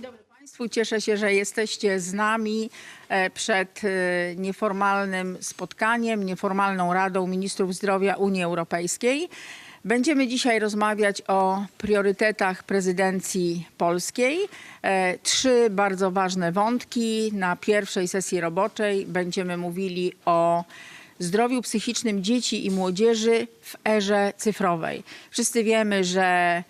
dobry Państwu. Cieszę się, że jesteście z nami e, przed e, nieformalnym spotkaniem, nieformalną Radą Ministrów Zdrowia Unii Europejskiej. Będziemy dzisiaj rozmawiać o priorytetach prezydencji polskiej. E, Trzy bardzo ważne wątki. Na pierwszej sesji roboczej będziemy mówili o zdrowiu psychicznym dzieci i młodzieży w erze cyfrowej. Wszyscy wiemy, że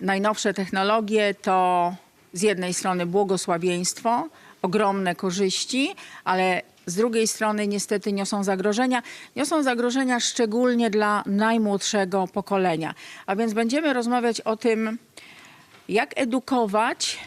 najnowsze technologie to z jednej strony błogosławieństwo, ogromne korzyści, ale z drugiej strony niestety niosą zagrożenia. Niosą zagrożenia szczególnie dla najmłodszego pokolenia. A więc będziemy rozmawiać o tym, jak edukować,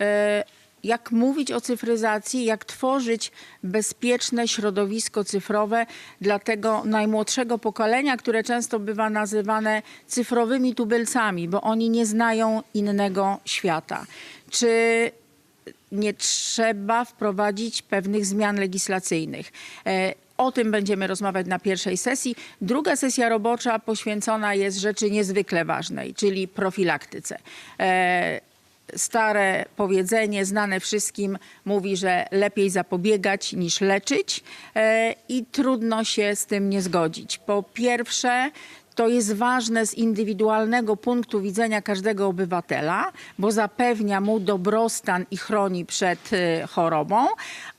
e, jak mówić o cyfryzacji, jak tworzyć bezpieczne środowisko cyfrowe dla tego najmłodszego pokolenia, które często bywa nazywane cyfrowymi tubylcami, bo oni nie znają innego świata. Czy nie trzeba wprowadzić pewnych zmian legislacyjnych? E, O tym będziemy rozmawiać na pierwszej sesji. Druga sesja robocza poświęcona jest rzeczy niezwykle ważnej, czyli profilaktyce. Stare powiedzenie, znane wszystkim, mówi, że lepiej zapobiegać niż leczyć e, i trudno się z tym nie zgodzić. Po pierwsze, to jest ważne z indywidualnego punktu widzenia każdego obywatela, bo zapewnia mu dobrostan i chroni przed e, chorobą,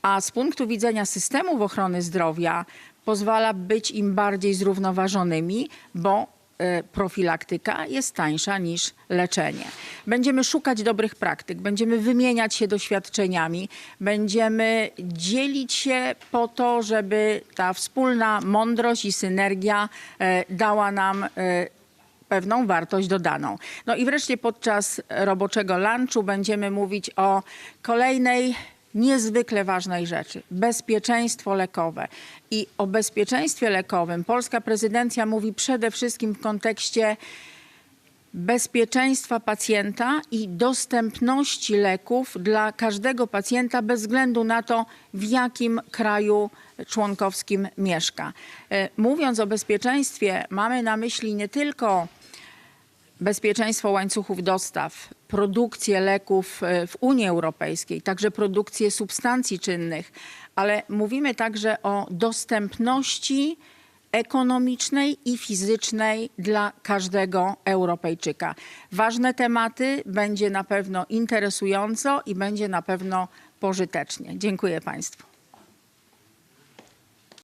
a z punktu widzenia systemów ochrony zdrowia pozwala być im bardziej zrównoważonymi, bo profilaktyka jest tańsza niż leczenie. Będziemy szukać dobrych praktyk, będziemy wymieniać się doświadczeniami, będziemy dzielić się po to, żeby ta wspólna mądrość i synergia e, dała nam e, pewną wartość dodaną. No i wreszcie podczas roboczego lunchu będziemy mówić o kolejnej niezwykle ważnej rzeczy bezpieczeństwo lekowe. I o bezpieczeństwie lekowym polska prezydencja mówi przede wszystkim w kontekście bezpieczeństwa pacjenta i dostępności leków dla każdego pacjenta bez względu na to, w jakim kraju członkowskim mieszka. E, Mówiąc o bezpieczeństwie, mamy na myśli nie tylko bezpieczeństwo łańcuchów dostaw, produkcję leków e, w Unii Europejskiej, także produkcję substancji czynnych, ale mówimy także o dostępności ekonomicznej i fizycznej dla każdego Europejczyka. Ważne tematy, będzie na pewno interesująco i będzie na pewno pożytecznie. Dziękuję Państwu.